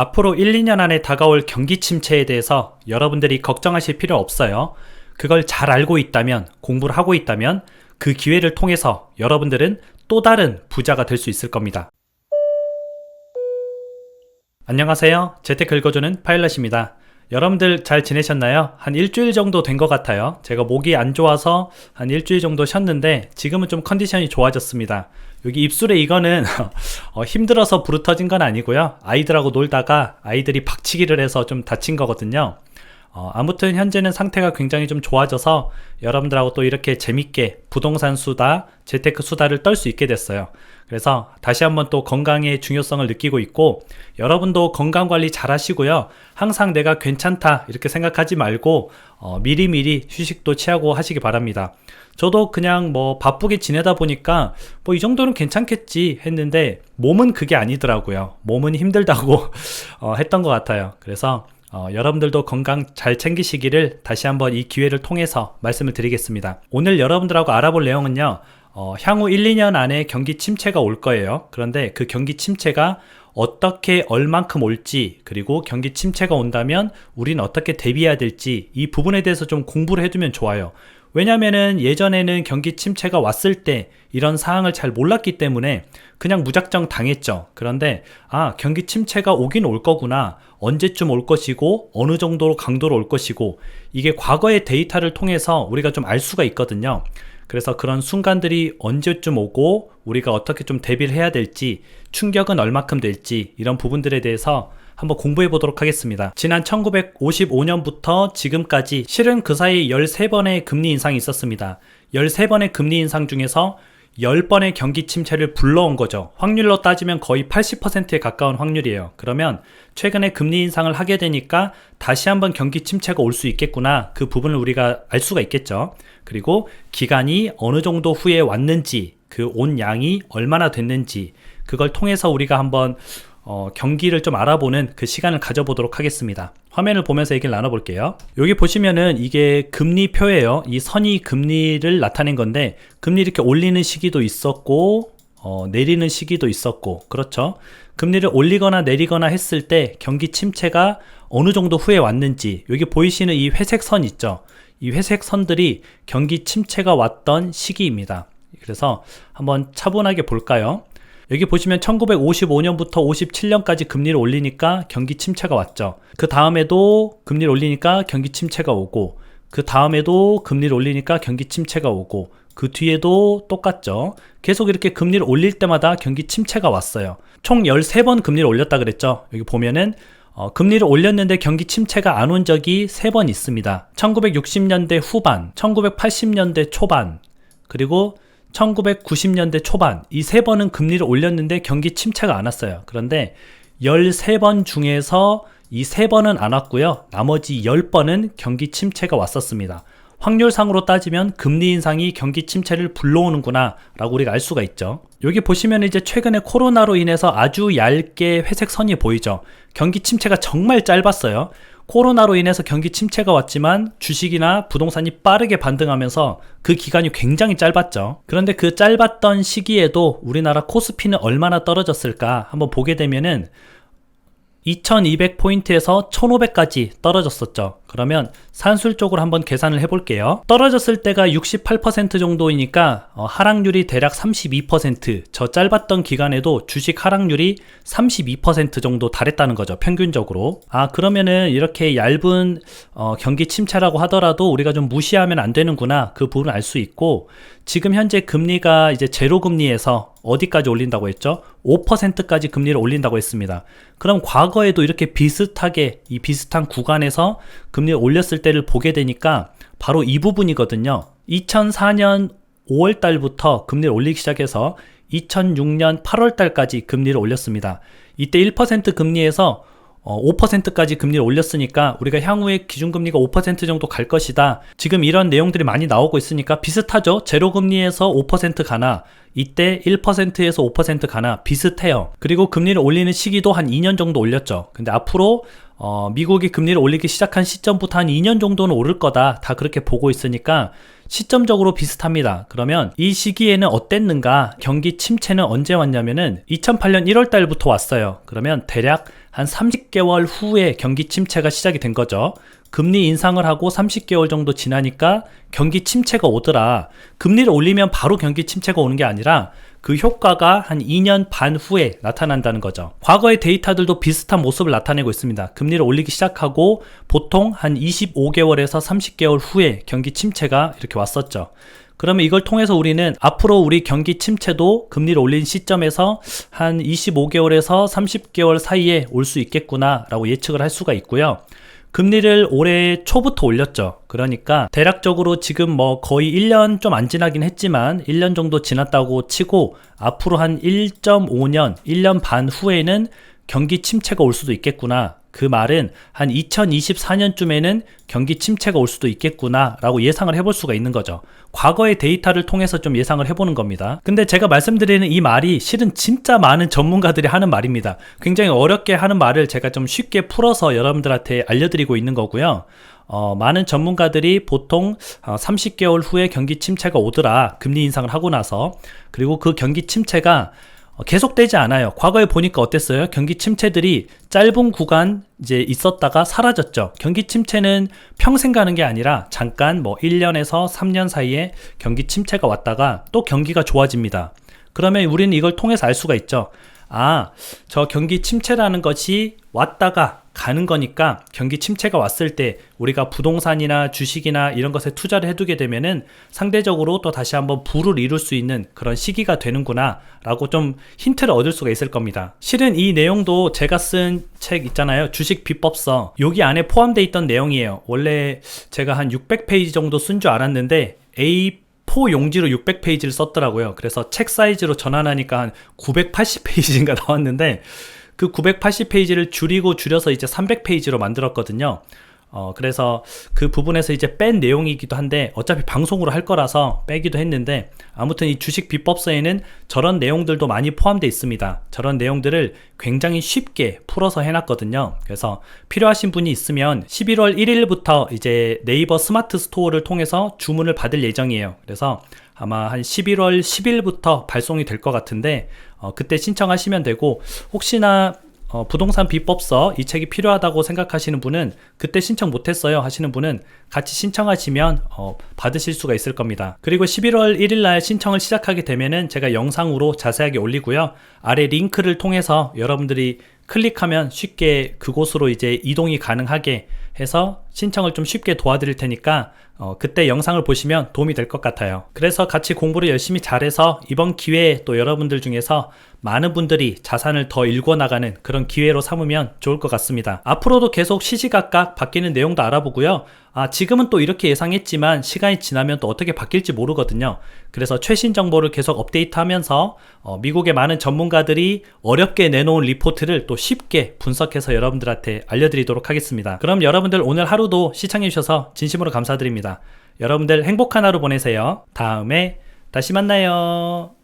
앞으로 1, 2년 안에 다가올 경기 침체에 대해서 여러분들이 걱정하실 필요 없어요. 그걸 잘 알고 있다면, 공부를 하고 있다면 그 기회를 통해서 여러분들은 또 다른 부자가 될 수 있을 겁니다. 안녕하세요. 재테크 읽어주는 파일럿입니다. 여러분들 잘 지내셨나요? 한 일주일 정도 된 것 같아요. 제가 목이 안 좋아서 한 일주일 정도 쉬었는데 지금은 좀 컨디션이 좋아졌습니다. 여기 입술에 이거는 어, 힘들어서 부르 터진 건 아니고요. 아이들하고 놀다가 아이들이 박치기를 해서 좀 다친 거거든요. 어, 아무튼 현재는 상태가 굉장히 좀 좋아져서 여러분들하고 또 이렇게 재밌게 부동산 수다, 재테크 수다를 떨 수 있게 됐어요. 그래서 다시 한번 또 건강의 중요성을 느끼고 있고 여러분도 건강 관리 잘 하시고요. 항상 내가 괜찮다 이렇게 생각하지 말고 어, 미리미리 휴식도 취하고 하시기 바랍니다. 저도 그냥 뭐 바쁘게 지내다 보니까 뭐 이 정도는 괜찮겠지 했는데 몸은 그게 아니더라고요. 몸은 힘들다고 어, 했던 것 같아요. 그래서 어, 여러분들도 건강 잘 챙기시기를 다시 한번 이 기회를 통해서 말씀을 드리겠습니다. 오늘 여러분들하고 알아볼 내용은요. 어, 향후 1, 2년 안에 경기 침체가 올 거예요. 그런데 그 경기 침체가 어떻게 얼만큼 올지 그리고 경기 침체가 온다면 우리는 어떻게 대비해야 될지 이 부분에 대해서 좀 공부를 해두면 좋아요. 왜냐면은 예전에는 경기 침체가 왔을 때 이런 사항을 잘 몰랐기 때문에 그냥 무작정 당했죠. 그런데 아, 경기 침체가 오긴 올 거구나. 언제쯤 올 것이고 어느 정도로 강도로 올 것이고 이게 과거의 데이터를 통해서 우리가 좀 알 수가 있거든요. 그래서 그런 순간들이 언제쯤 오고 우리가 어떻게 좀 대비를 해야 될지 충격은 얼마큼 될지 이런 부분들에 대해서 한번 공부해 보도록 하겠습니다. 지난 1955년부터 지금까지 실은 그 사이 13번의 금리 인상이 있었습니다. 13번의 금리 인상 중에서 10번의 경기 침체를 불러온 거죠. 확률로 따지면 거의 80%에 가까운 확률이에요. 그러면 최근에 금리 인상을 하게 되니까 다시 한번 경기 침체가 올 수 있겠구나. 그 부분을 우리가 알 수가 있겠죠. 그리고 기간이 어느 정도 후에 왔는지, 그 온 양이 얼마나 됐는지, 그걸 통해서 우리가 한번 어, 경기를 좀 알아보는 그 시간을 가져보도록 하겠습니다. 화면을 보면서 얘기를 나눠볼게요. 여기 보시면은 이게 금리표예요. 이 선이 금리를 나타낸 건데 금리 이렇게 올리는 시기도 있었고 어, 내리는 시기도 있었고 그렇죠. 금리를 올리거나 내리거나 했을 때 경기 침체가 어느 정도 후에 왔는지 여기 보이시는 이 회색 선 있죠. 이 회색 선들이 경기 침체가 왔던 시기입니다. 그래서 한번 차분하게 볼까요? 여기 보시면 1955년부터 57년까지 금리를 올리니까 경기 침체가 왔죠. 그 다음에도 금리를 올리니까 경기 침체가 오고, 그 다음에도 금리를 올리니까 경기 침체가 오고, 그 뒤에도 똑같죠. 계속 이렇게 금리를 올릴 때마다 경기 침체가 왔어요. 총 13번 금리를 올렸다 그랬죠. 여기 보면은 어, 금리를 올렸는데 경기 침체가 안 온 적이 3번 있습니다. 1960년대 후반, 1980년대 초반, 그리고 1990년대 초반 이 세 번은 금리를 올렸는데 경기 침체가 안 왔어요. 그런데 13번 중에서 이 세 번은 안 왔고요. 나머지 10번은 경기 침체가 왔었습니다. 확률상으로 따지면 금리 인상이 경기 침체를 불러오는구나 라고 우리가 알 수가 있죠. 여기 보시면 이제 최근에 코로나로 인해서 아주 얇게 회색 선이 보이죠. 경기 침체가 정말 짧았어요. 코로나로 인해서 경기 침체가 왔지만 주식이나 부동산이 빠르게 반등하면서 그 기간이 굉장히 짧았죠. 그런데 그 짧았던 시기에도 우리나라 코스피는 얼마나 떨어졌을까 한번 보게 되면은 2200포인트에서 1500까지 떨어졌었죠. 그러면 산술적으로 한번 계산을 해볼게요. 떨어졌을 때가 68% 정도이니까 어, 하락률이 대략 32%, 저 짧았던 기간에도 주식 하락률이 32% 정도 달했다는 거죠. 평균적으로. 아, 그러면은 이렇게 얇은 어, 경기 침체라고 하더라도 우리가 좀 무시하면 안 되는구나. 그 부분을 알 수 있고 지금 현재 금리가 이제 제로 금리에서 어디까지 올린다고 했죠? 5%까지 금리를 올린다고 했습니다. 그럼 과거에도 이렇게 비슷하게 이 비슷한 구간에서 금리를 올렸을 때를 보게 되니까 바로 이 부분이거든요. 2004년 5월 달부터 금리를 올리기 시작해서 2006년 8월 달까지 금리를 올렸습니다. 이때 1% 금리에서 어, 5%까지 금리를 올렸으니까 우리가 향후에 기준금리가 5% 정도 갈 것이다. 지금 이런 내용들이 많이 나오고 있으니까 비슷하죠? 제로금리에서 5% 가나, 이때 1%에서 5% 가나 비슷해요. 그리고 금리를 올리는 시기도 한 2년 정도 올렸죠. 근데 앞으로 어, 미국이 금리를 올리기 시작한 시점부터 한 2년 정도는 오를 거다. 다 그렇게 보고 있으니까 시점적으로 비슷합니다. 그러면 이 시기에는 어땠는가? 경기 침체는 언제 왔냐면은 2008년 1월 달부터 왔어요. 그러면 대략 한 30개월 후에 경기 침체가 시작이 된 거죠. 금리 인상을 하고 30개월 정도 지나니까 경기 침체가 오더라. 금리를 올리면 바로 경기 침체가 오는 게 아니라 그 효과가 한 2년 반 후에 나타난다는 거죠. 과거의 데이터들도 비슷한 모습을 나타내고 있습니다. 금리를 올리기 시작하고 보통 한 25개월에서 30개월 후에 경기 침체가 이렇게 왔었죠. 그러면 이걸 통해서 우리는 앞으로 우리 경기 침체도 금리를 올린 시점에서 한 25개월에서 30개월 사이에 올 수 있겠구나라고 예측을 할 수가 있고요. 금리를 올해 초부터 올렸죠. 그러니까 대략적으로 지금 뭐 거의 1년 좀 안 지나긴 했지만 1년 정도 지났다고 치고 앞으로 한 1.5년, 1년 반 후에는 경기 침체가 올 수도 있겠구나. 그 말은 한 2024년쯤에는 경기 침체가 올 수도 있겠구나 라고 예상을 해볼 수가 있는 거죠. 과거의 데이터를 통해서 좀 예상을 해보는 겁니다. 근데 제가 말씀드리는 이 말이 실은 진짜 많은 전문가들이 하는 말입니다. 굉장히 어렵게 하는 말을 제가 좀 쉽게 풀어서 여러분들한테 알려드리고 있는 거고요. 어, 많은 전문가들이 보통 30개월 후에 경기 침체가 오더라. 금리 인상을 하고 나서. 그리고 그 경기 침체가 어, 계속되지 않아요. 과거에 보니까 어땠어요? 경기 침체들이 짧은 구간 이제 있었다가 사라졌죠. 경기 침체는 평생 가는 게 아니라 잠깐 뭐 1년에서 3년 사이에 경기 침체가 왔다가 또 경기가 좋아집니다. 그러면 우리는 이걸 통해서 알 수가 있죠. 아, 저 경기 침체라는 것이 왔다가 가는 거니까 경기 침체가 왔을 때 우리가 부동산이나 주식이나 이런 것에 투자를 해두게 되면은 상대적으로 또 다시 한번 부를 이룰 수 있는 그런 시기가 되는구나 라고 좀 힌트를 얻을 수가 있을 겁니다. 실은 이 내용도 제가 쓴 책 있잖아요. 주식 비법서. 여기 안에 포함되어 있던 내용이에요. 원래 제가 한 600페이지 정도 쓴 줄 알았는데 A 포 용지로 600페이지를 썼더라고요. 그래서 책 사이즈로 전환하니까 한 980페이지인가 나왔는데 그 980페이지를 줄이고 줄여서 이제 300페이지로 만들었거든요. 어, 그래서 그 부분에서 이제 뺀 내용이기도 한데 어차피 방송으로 할 거라서 빼기도 했는데 아무튼 이 주식 비법서에는 저런 내용들도 많이 포함되어 있습니다. 저런 내용들을 굉장히 쉽게 풀어서 해놨거든요. 그래서 필요하신 분이 있으면 11월 1일부터 이제 네이버 스마트 스토어를 통해서 주문을 받을 예정이에요. 그래서 아마 한 11월 10일부터 발송이 될 것 같은데 어, 그때 신청하시면 되고 혹시나 어, 부동산 비법서 이 책이 필요하다고 생각하시는 분은 그때 신청 못했어요 하시는 분은 같이 신청하시면 어, 받으실 수가 있을 겁니다. 그리고 11월 1일 날 신청을 시작하게 되면은 제가 영상으로 자세하게 올리고요. 아래 링크를 통해서 여러분들이 클릭하면 쉽게 그곳으로 이제 이동이 가능하게 해서 신청을 좀 쉽게 도와드릴 테니까 어, 그때 영상을 보시면 도움이 될 것 같아요. 그래서 같이 공부를 열심히 잘해서 이번 기회에 또 여러분들 중에서 많은 분들이 자산을 더 읽어나가는 그런 기회로 삼으면 좋을 것 같습니다. 앞으로도 계속 시시각각 바뀌는 내용도 알아보고요. 아, 지금은 또 이렇게 예상했지만 시간이 지나면 또 어떻게 바뀔지 모르거든요. 그래서 최신 정보를 계속 업데이트 하면서 어, 미국의 많은 전문가들이 어렵게 내놓은 리포트를 또 쉽게 분석해서 여러분들한테 알려드리도록 하겠습니다. 그럼 여러분들 오늘 하루도 시청해주셔서 진심으로 감사드립 여러분들 행복한 하루 보내세요. 다음에 다시 만나요.